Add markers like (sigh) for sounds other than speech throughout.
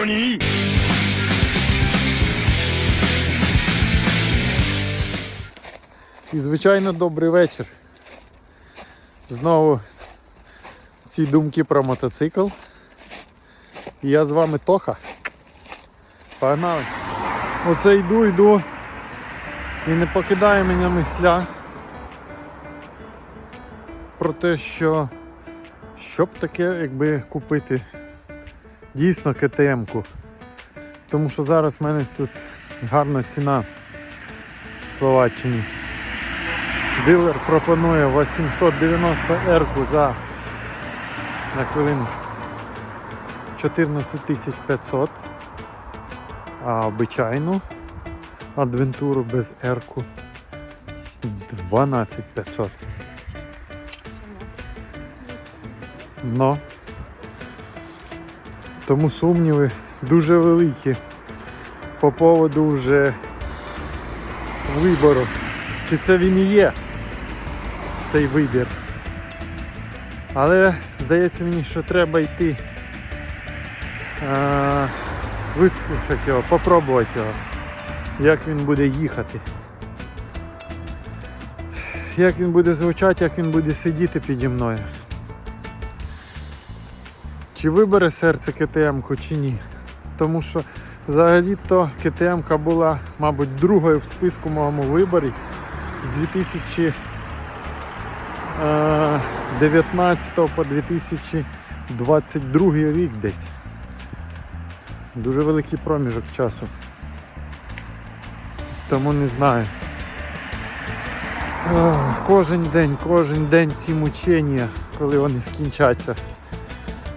何 І, звичайно, добрий вечір. Знову ці думки про мотоцикл. І я з вами Тоха. Погнали. Оце йду, йду. І не покидає мене мисля про те, що що б таке, якби купити дійсно КТМ-ку. Тому що зараз в мене тут гарна ціна в Словаччині. Дилер пропонує 890 ерку за на хвилиночку 14 500, а обичайну адвентуру без ерку 12 500. Но тому сумніви дуже великі по поводу вже вибору. Чи це він і є? цей вибір. Але здається мені, що треба йти вискушати його, попробувати його, як він буде їхати. Як він буде звучати, як він буде сидіти піді мною. Чи вибере серце КТМ-ку, чи ні. Тому що взагалі-то КТМ-ка була, мабуть, другою в списку моєму виборі з 2000 е, 19 по 2022 рік десь. Дуже великий проміжок часу. Тому не знаю. Кожен день, кожен день ці мучення, коли вони скінчаться.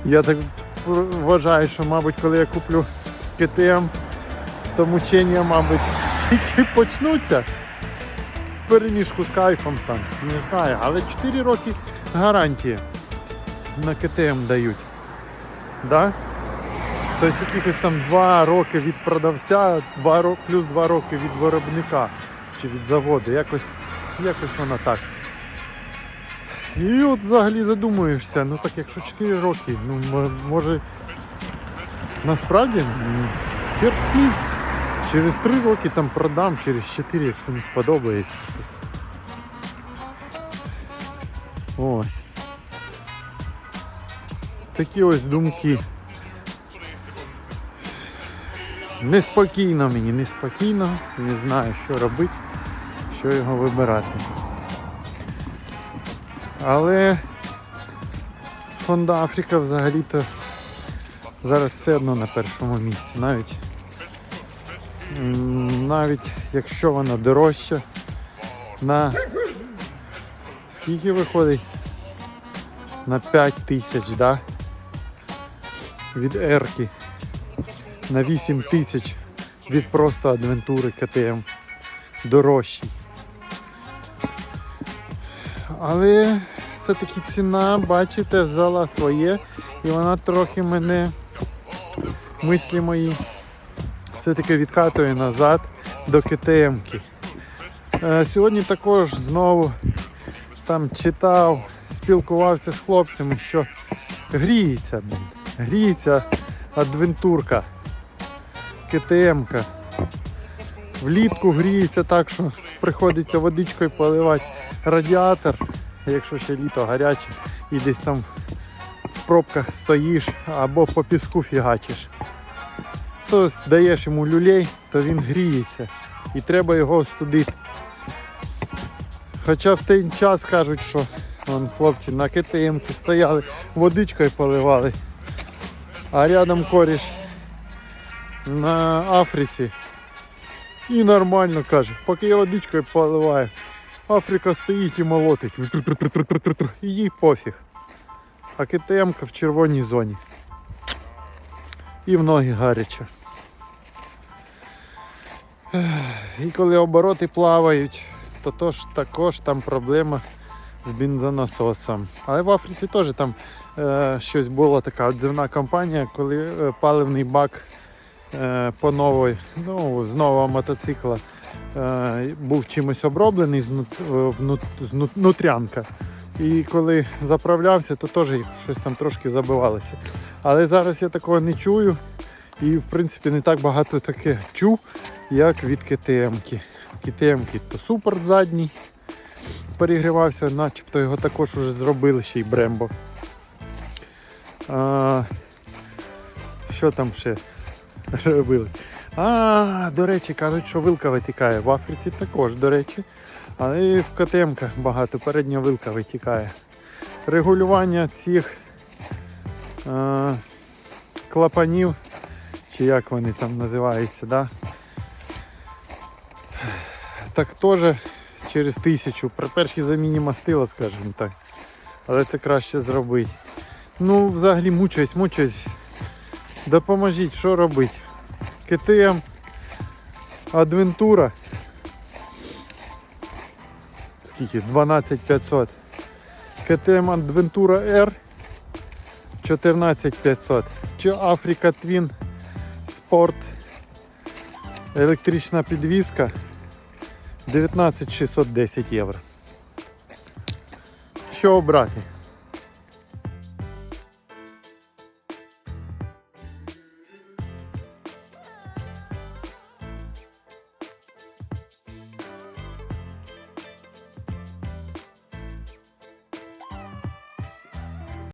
Я так вважаю, що, мабуть, коли я куплю КТМ, то мучення, мабуть, (laughs) тільки почнуться в переміжку з кайфом там, не знаю, але 4 роки гарантії на КТМ дають. Да? Тобто якихось там 2 роки від продавця, 2 ро- плюс 2 роки від виробника чи від заводу. Якось, якось воно так. І от взагалі задумуєшся, ну так якщо 4 роки, ну може насправді хер ним. Через 3 роки там продам, через 4, якщо не сподобається щось. Ось. Такі ось думки. Неспокійно мені, неспокійно, не знаю, що робити, що його вибирати. Але Honda Африка взагалі-то зараз все одно на першому місці. Навіть навіть якщо вона дорожча на скільки виходить? На 5 тисяч, да? Від Ерки. На 8 тисяч від просто адвентури КТМ. Дорожчий. Але все-таки ціна, бачите, взяла своє і вона трохи мене мислі мої все-таки відкатує назад до КТМ-ки. Е, Сьогодні також знову там читав, спілкувався з хлопцями, що гріється, гріється адвентурка, КТМ-ка. Влітку гріється так, що приходиться водичкою поливати радіатор, якщо ще літо гаряче, і десь там в пробках стоїш або по піску фігачиш. То даєш йому люлей, то він гріється. І треба його остудити. Хоча в той час кажуть, що вон, хлопці на КТМ стояли, водичкою поливали. А рядом коріш на Африці. І нормально каже, поки я водичкою поливаю, Африка стоїть і молотить. І їй пофіг. А КТМ в червоній зоні. І в ноги гаряче. І коли обороти плавають, то то також там проблема з бензонасосом. Але в Африці теж там е, щось була така отзивна кампанія, коли е, паливний бак по нової, ну, з нового мотоцикла е, був чимось оброблений з, нут, е. І коли заправлявся, то теж щось там трошки забивалося. Але зараз я такого не чую. І, в принципі, не так багато таке чув, як від КТМ-ки. КТМ-ки то супер задній перегрівався, начебто його також уже зробили ще й Брембо. А, що там ще робили? А, до речі, кажуть, що вилка витікає. В Африці також, до речі. Але і в КТМ багато передня вилка витікає. Регулювання цих а, клапанів, чи як вони там називаються, да? так теж через тисячу. При першій заміні мастила, скажімо так. Але це краще зробити. Ну, взагалі мучаюсь, мучаюсь. Допоможіть, що робити? КТМ, Адвентура. Скільки? 12500. КТМ Адвентура R 14500. Чи Африка Twin Sport. Електрична підвізка 19610 євро. Що обрати?